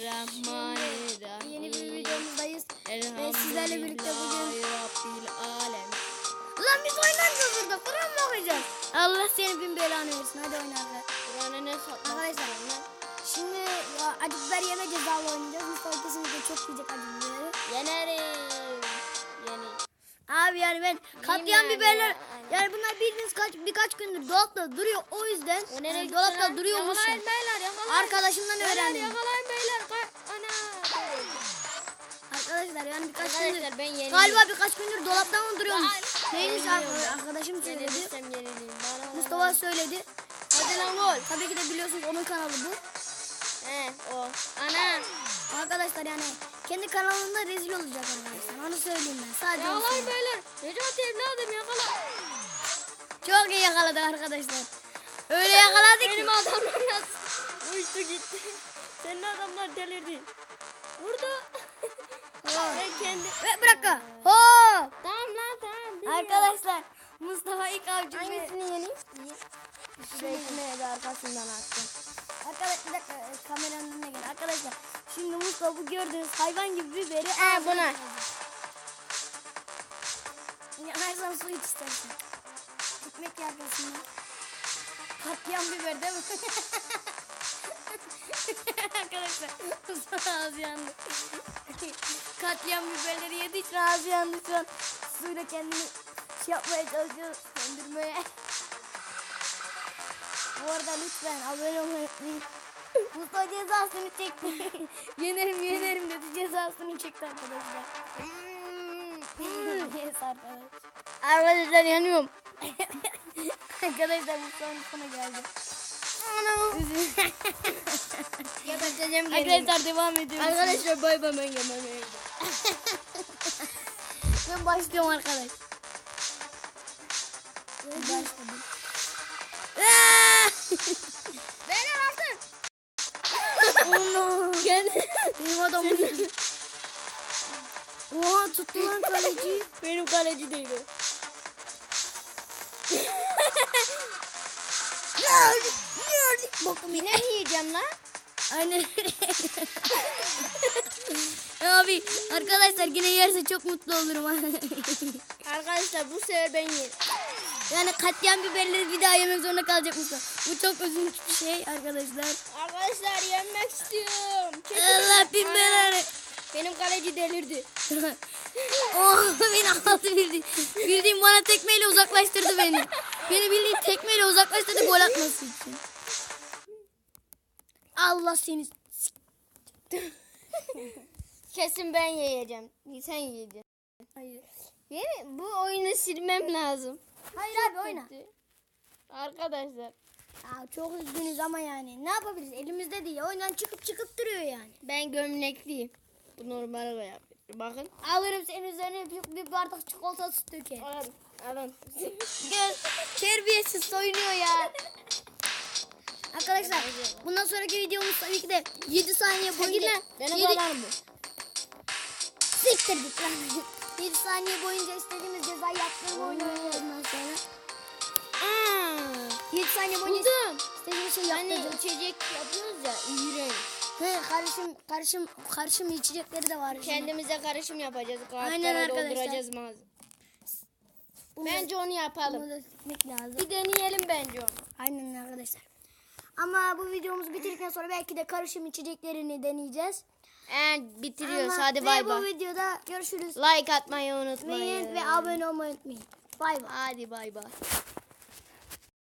Bismillahirrahmanirrahim. Yeni bir videomuzdayız. Elhamdülillahi sizlerle birlikte bugün- alem. Lan biz oynayacağız burada. Kur'an mı okuyacağız? Allah senin bin belanı versin. Hadi oyna abi. Kur'an'ı ne satmak Arkadaşlar şimdi ya, acı biber yeme cezalı oynayacağız. Mustafa kesinlikle çok yiyecek acı biberi. Yenerim. Yeni. Abi yani ben katlayan yani biberler ya, aynen. yani bunlar bildiğiniz kaç birkaç gündür dolapta duruyor o yüzden O nereye yani gitti dolapta lan? duruyormuş. Yakalayın beyler yakalayın. Arkadaşımdan Beyler, öğrendim. Yakalayın beyler. Ka- Ana. Arkadaşlar yani birkaç gündür Arkadaşlar ben yenildim. galiba birkaç gündür dolapta mı duruyormuş? Yeniliyorum ar- arkadaşım söyledi. Yenilirsem yenileyim. Bana Mustafa söyledi. Hadi lan gol. Tabii ki de biliyorsunuz onun kanalı bu. He o. Ana. Arkadaşlar yani kendi kanalında rezil olacak arkadaşlar. Onu söyleyeyim ben. Sadece Yakalayın beyler. Necati evladım yakala. Çok iyi yakaladı arkadaşlar. Öyle yakaladık ki. Benim adamlar nasıl uçtu gitti. Senin adamlar delirdi. Burada. ben kendi. Ve bırak. Hop. Tamam lan tamam. biliyorum. Arkadaşlar Mustafa ilk avcı. Hangisini yeneyim? Ekmeği de arkasından attım. Arkadaşlar bir dakika e, kameranın önüne gel. Arkadaşlar şimdi Mustafa bu gördüğünüz hayvan gibi biberi. He buna. Yanarsan su iç istersen. Ekmek yakasında. Katliam biber değil mi? Arkadaşlar Mustafa ağzı yandı. Katliam biberleri yedi için ağzı yandı şu an. Suyla kendini şey yapmaya çalışıyor. Söndürmeye. Bu arada lütfen abone olmayı unutmayın. Mustafa cezasını çekti. yenerim yenerim dedi cezasını çekti arkadaşlar. yes arkadaşlar. Arkadaşlar yanıyorum. Arkadaşlar Mustafa'nın sona geldi. Geberteceğim Arkadaşlar devam ediyoruz. Arkadaşlar bay bay ben yemeğe ben başlıyorum arkadaş. Başladım. Onu. Gel. Benim adamım. Oha tuttu lan kaleci. Benim kaleci değil o. Gördük. Gördük. Bokum Yine yiyeceğim lan? Aynen. Abi arkadaşlar yine yerse çok mutlu olurum. Arkadaşlar bu sefer ben yerim. yani katliam biberleri bir daha yemek zorunda kalacak mısın? Bu çok üzünç bir şey arkadaşlar. Arkadaşlar yenmek istiyorum. Allah bin belanı. Benim kaleci delirdi. oh beni aldı bildiğin. Bildiğin bana tekmeyle uzaklaştırdı beni. Beni bildiğin tekmeyle uzaklaştırdı gol atması için. Allah seni. Kesin ben yiyeceğim. Sen yiyeceksin. Hayır. Yeni bu oyunu silmem lazım. Hayır abi oyna. Kötü. Arkadaşlar Ya çok üzgünüz ama yani ne yapabiliriz? Elimizde değil. Oyundan çıkıp çıkıp duruyor yani. ben gömlekliyim. Bu normal yapıyor. Bakın. Alırım senin üzerine bir, bir bardak çikolata süt dökerim. Alın. Alın. Terbiyesiz soyunuyor ya. Arkadaşlar bundan sonraki videomuz tabii ki de 7 saniye boyunca Yedi- kadar mı? Siktir git lan. 7 saniye boyunca istediğimiz cezayı yaptığım oyunu oynayacağız ondan sonra. Aa, 7 saniye boyunca buldum. istediğimiz şey Hani yaptıracağız. içecek yapıyoruz ya. İğrenç. He karışım karışım karışım içecekleri de var. şimdi. Kendimize karışım yapacağız. Aynen arkadaşlar. dolduracağız. Bunu- Bence onu yapalım. bunu da lazım. Bir deneyelim bence onu. Aynen arkadaşlar. Ama bu videomuzu bitirdikten sonra belki de karışım içeceklerini deneyeceğiz. Evet bitiriyoruz. Ama- Hadi ve bay bu bay. videoda görüşürüz. Like atmayı unutmayın. Beğen ve abone olmayı unutmayın. Bay bay. Hadi bay bay.